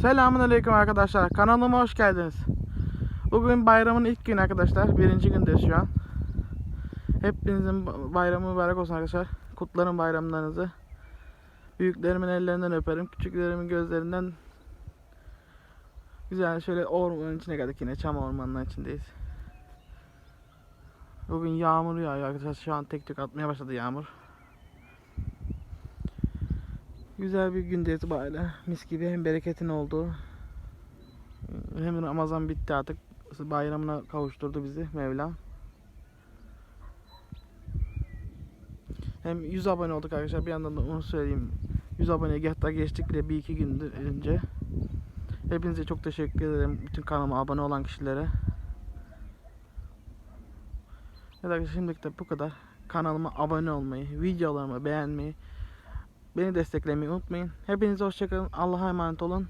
Selamun Aleyküm arkadaşlar. Kanalıma hoş geldiniz. Bugün bayramın ilk günü arkadaşlar. Birinci gündeyiz şu an. Hepinizin bayramı mübarek olsun arkadaşlar. Kutlarım bayramlarınızı. Büyüklerimin ellerinden öperim. Küçüklerimin gözlerinden Güzel şöyle ormanın içine geldik yine. Çam ormanının içindeyiz. Bugün yağmur yağıyor arkadaşlar. Şu an tek tek atmaya başladı yağmur. Güzel bir gündeyiz böyle. Mis gibi hem bereketin olduğu hem Ramazan bitti artık. Bayramına kavuşturdu bizi Mevla. Hem 100 abone olduk arkadaşlar. Bir yandan da onu söyleyeyim. 100 aboneye hatta geçtik bile bir iki gün önce. Hepinize çok teşekkür ederim. Bütün kanalıma abone olan kişilere. Evet arkadaşlar şimdilik de bu kadar. Kanalıma abone olmayı, videolarımı beğenmeyi, beni desteklemeyi unutmayın. Hepinize hoşçakalın. Allah'a emanet olun.